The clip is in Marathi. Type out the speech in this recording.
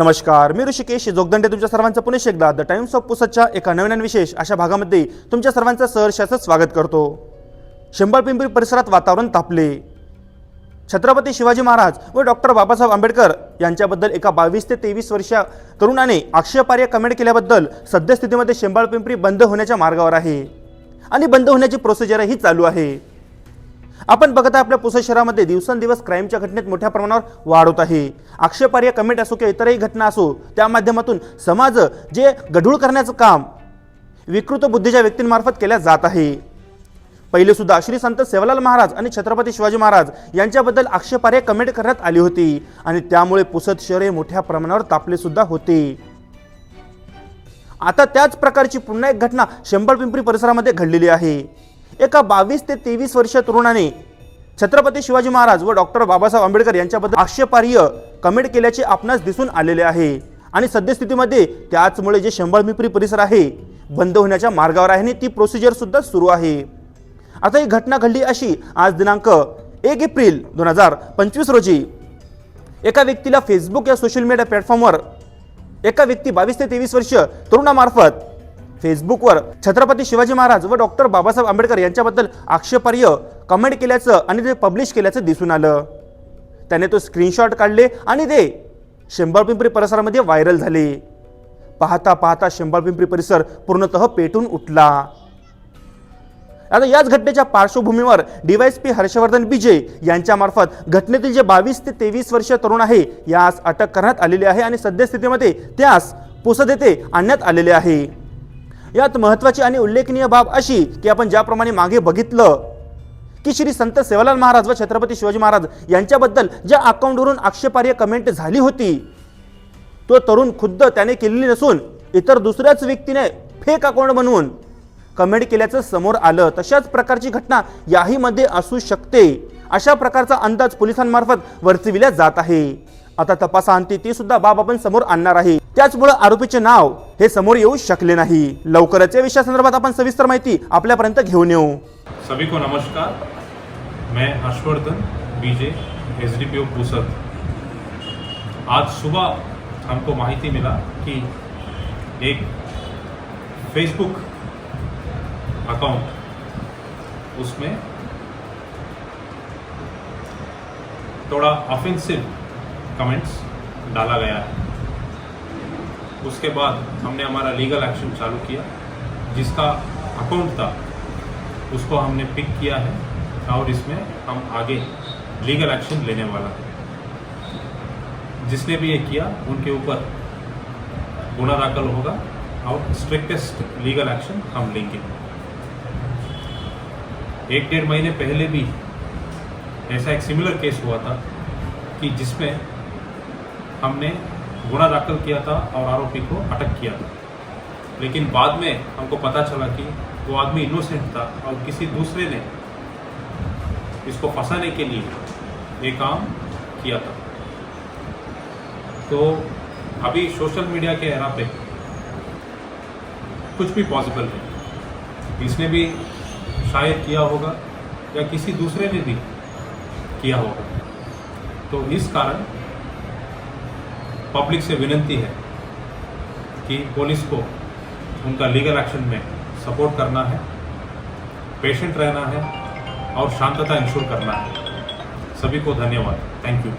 नमस्कार मी ऋषिकेश जोगदंडे तुमच्या सर्वांचं पुणे एकदा द टाइम्स ऑफ पुसतच्या एका नवीन आणि विशेष अशा भागामध्ये तुमच्या सर्वांचं सहर्षाचं स्वागत करतो. शंभर पिंपरी परिसरात वातावरण तापले. छत्रपती शिवाजी महाराज व डॉक्टर बाबासाहेब आंबेडकर यांच्याबद्दल एका बावीस ते तेवीस वर्षीय तरुणाने आक्षेपार्ह कमेंट केल्याबद्दल सद्यस्थितीमध्ये शेंबाळ पिंपरी बंद होण्याच्या मार्गावर आहे. आणि बंद होण्याची प्रोसिजरही चालू आहे. आपण बघत आहे आपल्या पुसद शहरामध्ये दिवसेंदिवस क्राईमच्या घटनेत मोठ्या प्रमाणावर वाढ होत आहे. आक्षेपार्ह कमेंट असो किंवा इतरही घटना असो त्या माध्यमातून समाज जे गढूळ करण्याचं काम विकृत बुद्धीच्या व्यक्तींमार्फत केल्या जात आहे. पहिले सुद्धा श्री संत सेवालाल महाराज आणि छत्रपती शिवाजी महाराज यांच्याबद्दल आक्षेपार्ह कमेंट करण्यात आली होती आणि त्यामुळे पुसद शहर हे मोठ्या प्रमाणावर तापले सुद्धा होते. आता त्याच प्रकारची पुन्हा एक घटना शंभर पिंपरी परिसरामध्ये घडलेली आहे. एका बावीस ते तेवीस वर्ष तरुणाने छत्रपती शिवाजी महाराज व डॉक्टर बाबासाहेब आंबेडकर यांच्याबद्दल आक्षेपार्ह कमेंट केल्याचे आपणास दिसून आलेले आहे. आणि सद्यस्थितीमध्ये त्याचमुळे जे शंभर मिपरी परिसर आहे बंद होण्याच्या मार्गावर आहे आणि ती प्रोसिजर सुद्धा सुरू आहे. आता ही घटना घडली अशी आज दिनांक एक एप्रिल दोन हजार पंचवीस रोजी एका व्यक्तीला फेसबुक या सोशल मीडिया प्लॅटफॉर्मवर एका व्यक्ती बावीस ते तेवीस वर्ष तरुणामार्फत फेसबुकवर छत्रपती शिवाजी महाराज व डॉक्टर बाबासाहेब आंबेडकर यांच्याबद्दल आक्षेपार्ह कमेंट केल्याचं आणि ते पब्लिश केल्याचं दिसून आलं. त्याने तो स्क्रीनशॉट काढले आणि ते शेंबाळपिंपरी परिसरामध्ये व्हायरल झाले. पाहता पाहता शेंबाळपिंपरी परिसर पूर्णतः पेटून उठला. आता याच घटनेच्या पार्श्वभूमीवर डीवायएसपी हर्षवर्धन बिजे यांच्यामार्फत घटनेतील जे बावीस ते तेवीस वर्षीय तरुण आहे यास अटक करण्यात आलेली आहे आणि सद्यस्थितीमध्ये त्यास पुसद येथे आणण्यात आलेले आहे. यात महत्त्वाची आणि उल्लेखनीय बाब अशी की आपण ज्याप्रमाणे मागे बघितलं की श्री संत सेवालाल महाराज व छत्रपती शिवाजी महाराज यांच्याबद्दल ज्या अकाउंटवरून आक्षेपार्ह कमेंट झाली होती तो तरुण खुद्द त्याने केलेली नसून इतर दुसऱ्याच व्यक्तीने फेक अकाउंट बनवून कमेंट केल्याचं समोर आलं. तशाच प्रकारची घटना याही मध्ये असू शकते. अशा प्रकारचा अंदाज पोलिसांमार्फत वर्चविला जात आहे. आता तपासांती ती सुद्धा बाब आपण समोर आणणार आहे. त्याचमुळे आरोपीचे नाव हे समोर येऊ शकले नाही. लवकरच या विषयासंदर्भात आपण सविस्तर माहिती आपल्यापर्यंत घेऊन येऊ. सभी को नमस्कार. मैं हर्षवर्धन बीजे S D P O Pusad. आज सुबह हमको माहिती मिला कि एक फेसबुक अकाउंट उसमें थोड़ा ऑफेंसिव कमेंट्स डाला गया है। उसके बाद हमने हमारा लीगल एक्शन चालू किया, जिसका अकाउंट था, उसको हमने पिक किया है, और इसमें हम आगे लीगल एक्शन लेने वाला है। जिसने भी ये किया, उनके ऊपर गुना दाखिल होगा, और स्ट्रिक्टेस्ट लीगल एक्शन हम लेंगे। एक डेढ़ महीने पहले भी ऐसा एक सिमिलर केस हुआ था कि जिसमें हमने गुना दाखिल किया था और आरोपी को अटक किया था। लेकिन बाद में हमको पता चला कि वो आदमी इनोसेंट था और किसी दूसरे ने इसको फंसाने के लिए ये काम किया था। तो अभी सोशल मीडिया के एरा पे कुछ भी पॉसिबल है इसने भी शायद किया होगा या किसी दूसरे ने भी किया होगा। तो इस कारण पब्लिक से विनती है कि पुलिस को उनका लीगल एक्शन में सपोर्ट करना है पेशेंट रहना है और शांतता इंश्योर करना है। सभी को धन्यवाद। Thank you